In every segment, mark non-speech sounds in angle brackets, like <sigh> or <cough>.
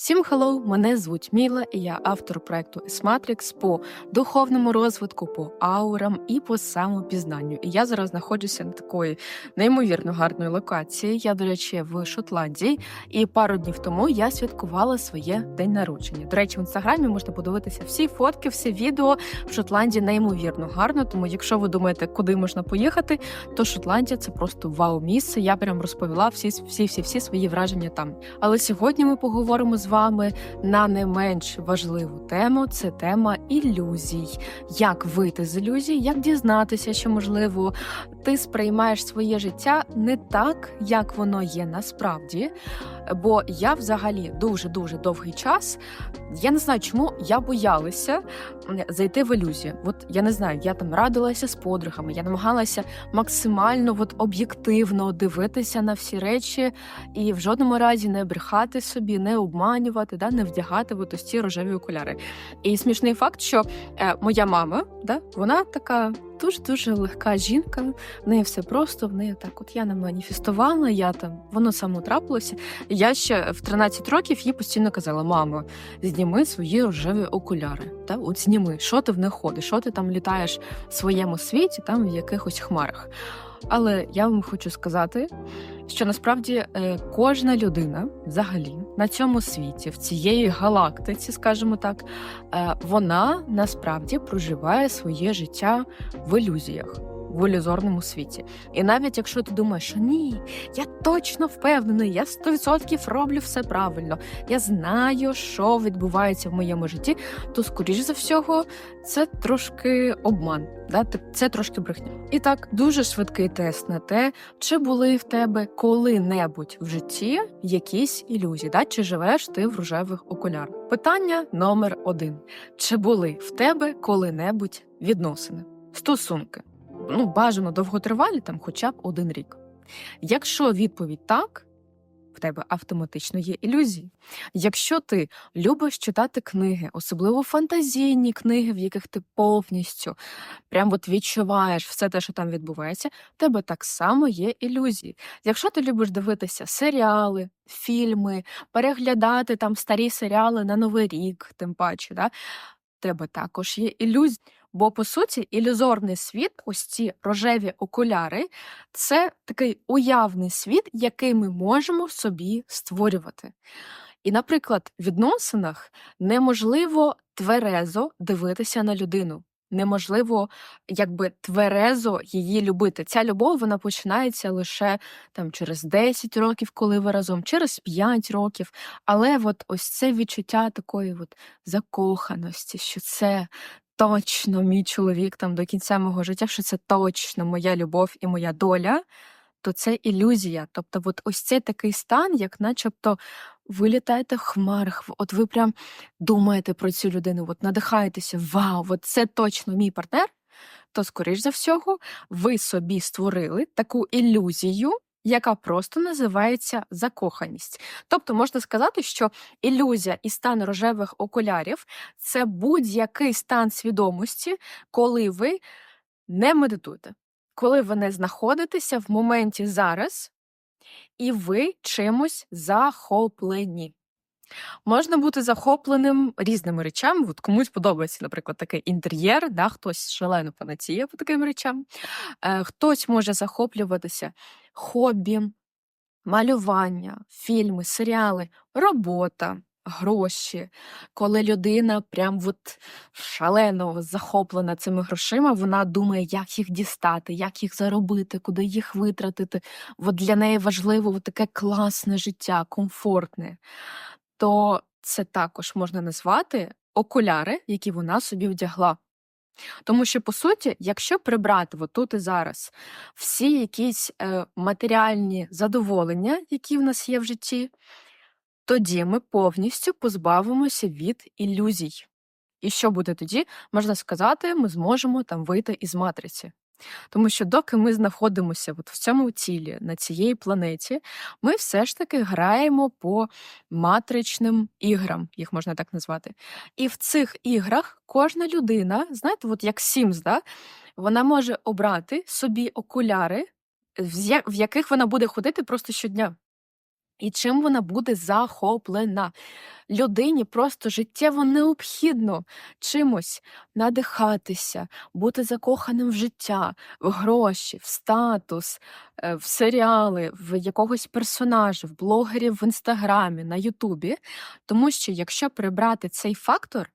Всім хеллоу, мене звуть Міла, і я автор проекту S-Matrix по духовному розвитку, по аурам і по самопізнанню. І я зараз знаходжуся на такої неймовірно гарної локації. Я, до речі, в Шотландії, і пару днів тому я святкувала своє день народження. До речі, в інстаграмі можна подивитися всі фотки, всі відео в Шотландії неймовірно гарно. Тому, якщо ви думаєте, куди можна поїхати, то Шотландія це просто вау місце. Я прям розповіла всі всі всі всі свої враження там. Але сьогодні ми поговоримо з вами на не менш важливу тему це тема ілюзій. Як вийти з ілюзій, як дізнатися, що можливо ти сприймаєш своє життя не так, як воно є насправді. Бо я взагалі дуже дуже довгий час. Я не знаю, чому я боялася зайти в ілюзію. От я не знаю, я там радилася з подругами, я намагалася максимально от, об'єктивно дивитися на всі речі і в жодному разі не брехати собі, не обманювати, да, не вдягати от ось ці рожеві окуляри. І смішний факт, що е, моя мама, да, вона така дуже дуже легка жінка. В неї все просто, в неї так. От я не маніфестувала, я там воно само трапилося. Я ще в 13 років їй постійно казала: мамо, зніми свої рожеві окуляри. Та от зніми, що ти в них ходиш, що ти там літаєш в своєму світі, там в якихось хмарах. Але я вам хочу сказати, що насправді е, кожна людина взагалі на цьому світі, в цієї галактиці, скажімо так, е, вона насправді проживає своє життя в ілюзіях. В ілюзорному світі. І навіть якщо ти думаєш, що ні, я точно впевнений, я 100% роблю все правильно, я знаю, що відбувається в моєму житті, то, скоріш за всього, це трошки обман, да? це трошки брехня. І так, дуже швидкий тест на те, чи були в тебе коли-небудь в житті якісь ілюзії, да? чи живеш ти в рожевих окулярах. Питання номер один: чи були в тебе коли-небудь відносини, стосунки? Ну, бажано довготривалі, там хоча б один рік. Якщо відповідь так, в тебе автоматично є ілюзії. Якщо ти любиш читати книги, особливо фантазійні книги, в яких ти повністю прям от відчуваєш все те, що там відбувається, в тебе так само є ілюзії. Якщо ти любиш дивитися серіали, фільми, переглядати там старі серіали на Новий рік, тим паче, да, в тебе також є ілюзії. Бо, по суті, ілюзорний світ, ось ці рожеві окуляри, це такий уявний світ, який ми можемо собі створювати. І, наприклад, в відносинах неможливо тверезо дивитися на людину. Неможливо якби тверезо її любити. Ця любов вона починається лише там через 10 років, коли ви разом, через 5 років. Але от ось це відчуття такої от закоханості, що це точно мій чоловік там до кінця мого життя, що це точно моя любов і моя доля, то це ілюзія. Тобто, от ось це такий стан, як начебто ви літаєте в хмарах, от ви прям думаєте про цю людину, от надихаєтеся, вау, от це точно мій партнер. То, скоріш за всього, ви собі створили таку ілюзію, яка просто називається закоханість. Тобто можна сказати, що ілюзія і стан рожевих окулярів це будь-який стан свідомості, коли ви не медитуєте, коли ви не знаходитеся в моменті зараз, і ви чимось захоплені. Можна бути захопленим різними речами. От комусь подобається, наприклад, такий інтер'єр, да, хтось шалено фанатіє по таким речам, е, хтось може захоплюватися хобі, малювання, фільми, серіали, робота. Гроші, коли людина прям от шалено захоплена цими грошима, вона думає, як їх дістати, як їх заробити, куди їх витратити. От Для неї важливо от таке класне життя, комфортне то це також можна назвати окуляри, які вона собі вдягла. Тому що, по суті, якщо прибрати от тут і зараз всі якісь е, матеріальні задоволення, які в нас є в житті, тоді ми повністю позбавимося від ілюзій. І що буде тоді, можна сказати, ми зможемо там вийти із матриці. Тому що доки ми знаходимося от в цьому тілі на цієї планеті, ми все ж таки граємо по матричним іграм, їх можна так назвати. І в цих іграх кожна людина, знаєте, от як Sims, да, вона може обрати собі окуляри, в яких вона буде ходити просто щодня. І чим вона буде захоплена. Людині просто життєво необхідно чимось надихатися, бути закоханим в життя, в гроші, в статус, е, в серіали, в якогось персонажа, в блогерів в інстаграмі, на Ютубі. Тому що якщо прибрати цей фактор,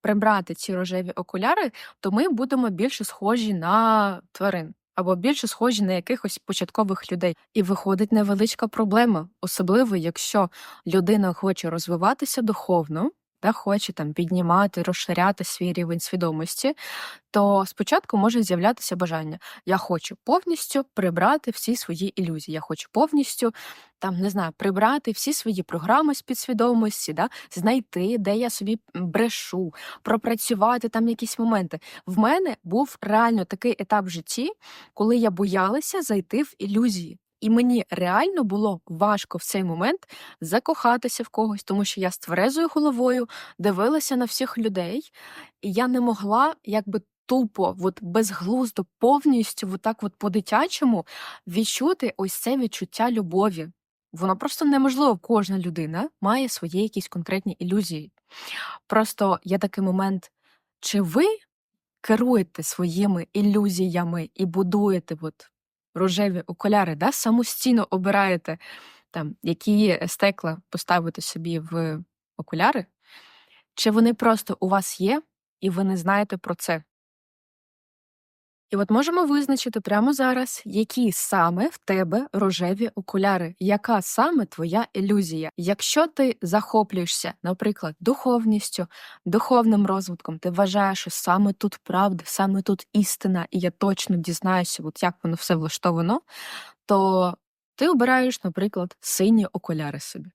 прибрати ці рожеві окуляри, то ми будемо більше схожі на тварин. Або більше схожі на якихось початкових людей. І виходить невеличка проблема, особливо якщо людина хоче розвиватися духовно, та хоче там піднімати, розширяти свій рівень свідомості, то спочатку може з'являтися бажання: я хочу повністю прибрати всі свої ілюзії. Я хочу повністю там не знаю, прибрати всі свої програми з підсвідомості, да, знайти, де я собі брешу, пропрацювати там якісь моменти. В мене був реально такий етап в житті, коли я боялася зайти в ілюзії. І мені реально було важко в цей момент закохатися в когось, тому що я з тверезою головою дивилася на всіх людей, і я не могла якби тупо, от безглуздо, повністю, от так от по-дитячому відчути ось це відчуття любові. Воно просто неможливо. Кожна людина має свої якісь конкретні ілюзії. Просто є такий момент, чи ви керуєте своїми ілюзіями і будуєте от рожеві окуляри, да, самостійно обираєте, там, які стекла поставити собі в окуляри, чи вони просто у вас є, і ви не знаєте про це? І от можемо визначити прямо зараз, які саме в тебе рожеві окуляри, яка саме твоя ілюзія. Якщо ти захоплюєшся, наприклад, духовністю, духовним розвитком, ти вважаєш, що саме тут правда, саме тут істина, і я точно дізнаюся, от як воно все влаштовано, то ти обираєш, наприклад, сині окуляри собі.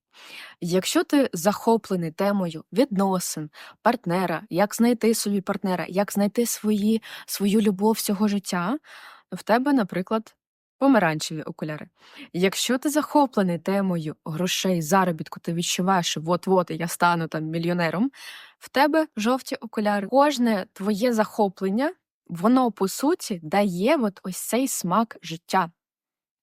Якщо ти захоплений темою відносин, партнера, як знайти собі партнера, як знайти свої, свою любов всього життя, в тебе, наприклад, помаранчеві окуляри. Якщо ти захоплений темою грошей, заробітку, ти відчуваєш, що от-от я стану там мільйонером, в тебе жовті окуляри. Кожне твоє захоплення, воно по суті дає от ось цей смак життя.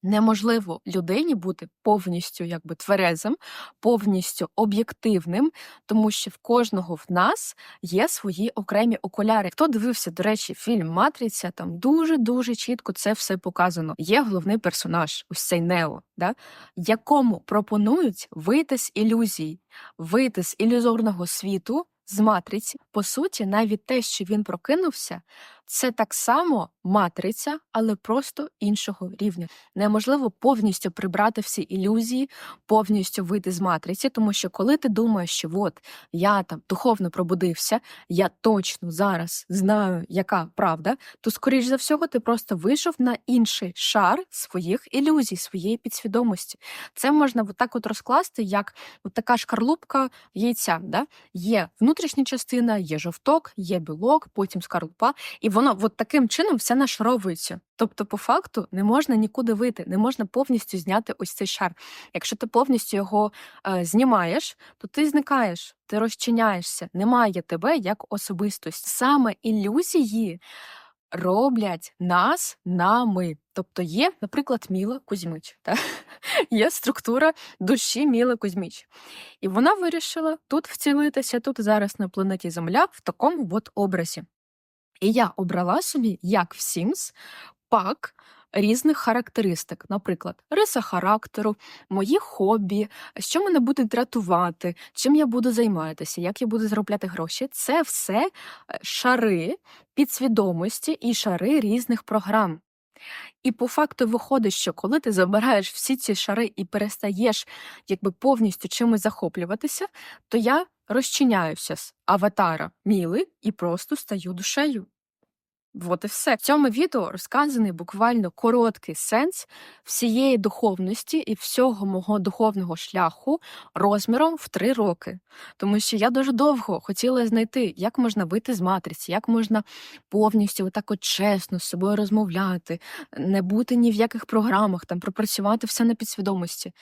Неможливо людині бути повністю якби тверезим, повністю об'єктивним, тому що в кожного в нас є свої окремі окуляри. Хто дивився, до речі, фільм Матриця, там дуже дуже чітко це все показано. Є головний персонаж, ось цей Нео, да? якому пропонують вийти з ілюзій, вийти з ілюзорного світу. З матриці, по суті, навіть те, що він прокинувся, це так само матриця, але просто іншого рівня. Неможливо повністю прибрати всі ілюзії, повністю вийти з матриці, тому що коли ти думаєш, що от я там духовно пробудився, я точно зараз знаю, яка правда, то, скоріш за всього, ти просто вийшов на інший шар своїх ілюзій, своєї підсвідомості. Це можна от так от розкласти, як от така шкарлупка яйця. Да? Є внутрішня частина, є жовток, є білок, потім скарлупа, і воно от таким чином все нашаровується. Тобто, по факту, не можна нікуди вийти, не можна повністю зняти ось цей шар. Якщо ти повністю його е, знімаєш, то ти зникаєш, ти розчиняєшся, немає тебе як особистості. Саме ілюзії роблять нас нами. Тобто є, наприклад, Міла Кузьмич, та? <laughs> є структура душі Міли Кузьмич. І вона вирішила тут вцілитися, тут зараз на планеті Земля в такому от образі. І я обрала собі, як в Sims, пак різних характеристик, наприклад, риса характеру, мої хобі, що мене буде дратувати, чим я буду займатися, як я буду заробляти гроші. Це все е, шари підсвідомості і шари різних програм. І по факту виходить, що коли ти забираєш всі ці шари і перестаєш якби повністю чимось захоплюватися, то я розчиняюся з аватара Міли і просто стаю душею. От і все. В цьому відео розказаний буквально короткий сенс всієї духовності і всього мого духовного шляху розміром в три роки. Тому що я дуже довго хотіла знайти, як можна вийти з матриці, як можна повністю отак от чесно з собою розмовляти, не бути ні в яких програмах, там пропрацювати все на підсвідомості.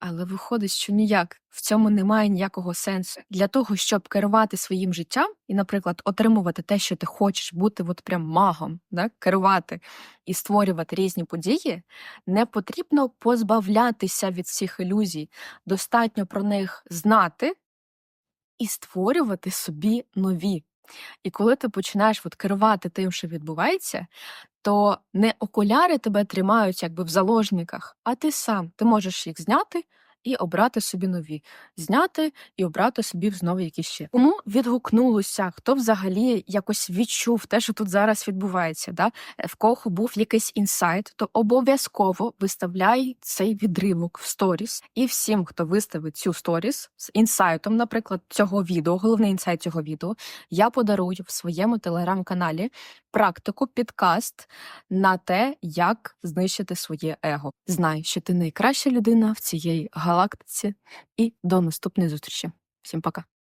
Але виходить, що ніяк в цьому немає ніякого сенсу. Для того, щоб керувати своїм життям і, наприклад, отримувати те, що ти хочеш, бути от прям магом, да? керувати і створювати різні події, не потрібно позбавлятися від всіх ілюзій. Достатньо про них знати і створювати собі нові. І коли ти починаєш от керувати тим, що відбувається, то не окуляри тебе тримають якби в заложниках, а ти сам. Ти можеш їх зняти і обрати собі нові. Зняти і обрати собі знову якісь ще. Кому відгукнулося, хто взагалі якось відчув те, що тут зараз відбувається, да? Е, в кого був якийсь інсайт, то обов'язково виставляй цей відривок в сторіс. І всім, хто виставить цю сторіс з інсайтом, наприклад, цього відео, головний інсайт цього відео, я подарую в своєму телеграм-каналі практику, підкаст на те, як знищити своє его. Знай, що ти найкраща людина в цієї галактиці, і до наступної зустрічі. Всім пока.